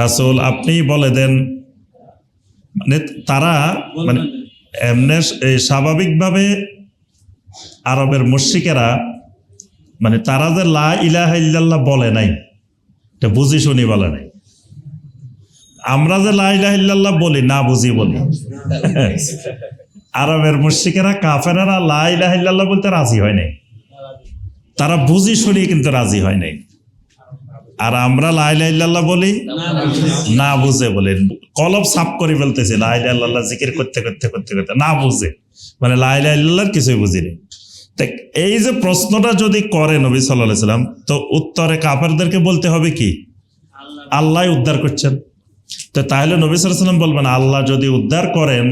রাসূল আপনি বলে দেন। মানে তারা মানে এমনি স্বাভাবিকভাবে আরবের মুশরিকেরা মানে তারা যে লা ইলাহা ইল্লাল্লাহ বলে নাই, এটা বুঝি শুনি বলে নাই। আমরা যে লা ইলাহা ইল্লাল্লাহ বলি, না বুঝি বলি। আরবের মুশরিকেরা কাফেরারা লা ইলাহা ইল্লাল্লাহ বলতে রাজি হয় নাই। তারা বুঝি শুনি কিন্তু রাজি হয় নাই। আর আমরা লা ইলাহা বলি না বুঝে বলে। কলব সাফ করে ফেলতেছে লা ইলাহা ইল্লাল্লাহ জিকির করতে করতে করতে করতে। না বুঝে। মানে লা ইলাহা ইল্লাল্লাহর কিছুই বুঝি নেই। দেখ, এই যে প্রশ্নটা যদি করে নবী সাল্লাহ সাল্লাম তো উত্তরে কাফেরদেরকে বলতে হবে কি? আল্লাহ উদ্ধার করছেন। তো তাহলে নবী সাল্লাম বলবেন আল্লাহ যদি উদ্ধার করেন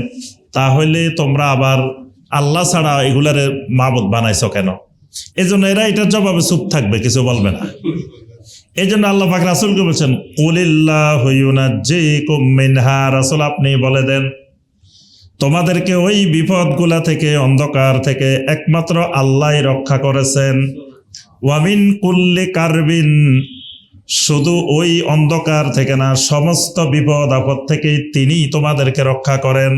তাহলে তোমরা আবার আল্লাহ ছাড়া এগুলার মাবুদ বানাইছো কেন? এই জন্য এরা এটার জবাবে চুপ থাকবে, কিছু বলবে না। এই জন্য আল্লাহ পাক রাসুলকে বলছেন রাসুল আপনি বলে দেন, তোমাদেরকে ওই বিপদগুলা থেকে, অন্ধকার থেকে একমাত্র আল্লাহ রক্ষা করেছেন। ওয়ামিন কুল্লি কারবিন শুধু ওই অন্ধকার থেকে না, সমস্ত বিপদ আপদ থেকেই তিনি তোমাদেরকে রক্ষা করেন।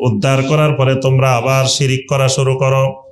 উদ্ধার করার পরে তোমরা আবার শিরিক করা শুরু করো।